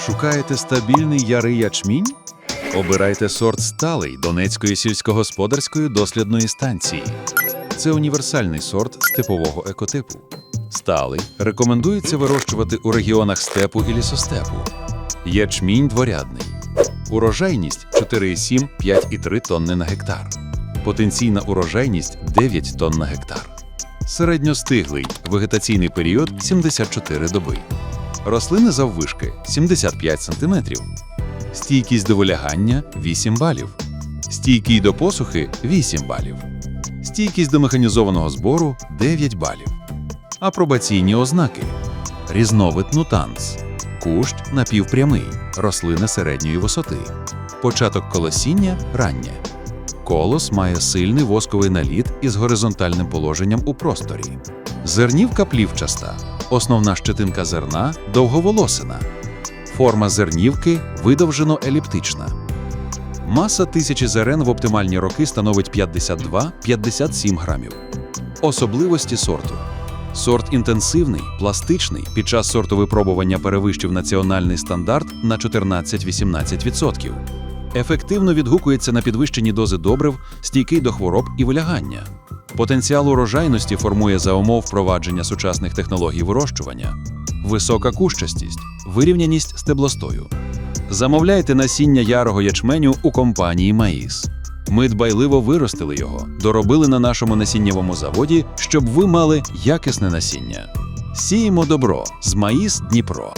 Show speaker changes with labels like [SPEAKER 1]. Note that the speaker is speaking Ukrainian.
[SPEAKER 1] Шукаєте стабільний ярий ячмінь? Обирайте сорт сталий Донецької сільськогосподарської дослідної станції. Це універсальний сорт степового екотипу. Сталий рекомендується вирощувати у регіонах степу і лісостепу. Ячмінь дворядний. Урожайність 4,7 5,3 тонни на гектар. Потенційна урожайність 9 тонн на гектар. Середньостиглий вегетаційний період 74 доби. Рослини заввишки 75 см. Стійкість до вилягання 8 балів. Стійкий до посухи 8 балів. Стійкість до механізованого збору 9 балів. Апробаційні ознаки: різновид нутанс, кущ напівпрямий, рослина середньої висоти, початок колосіння раннє. Колос має сильний восковий наліт із горизонтальним положенням у просторі. Зернівка плівчаста, основна щетинка зерна довговолосина. Форма зернівки видовжено-еліптична. Маса тисячі зерен в оптимальні роки становить 52-57 грамів. Особливості сорту. Сорт інтенсивний, пластичний. Під час сорту випробування перевищив національний стандарт на 14-18%. Ефективно відгукується на підвищені дози добрив, стійкий до хвороб і вилягання. Потенціал урожайності формує за умов впровадження сучасних технологій вирощування, висока кущастість, вирівняність стеблостою. Замовляйте насіння ярого ячменю у компанії Маїс. Ми дбайливо виростили його, доробили на нашому насіннєвому заводі, щоб ви мали якісне насіння. Сіємо добро з Маїс Дніпро.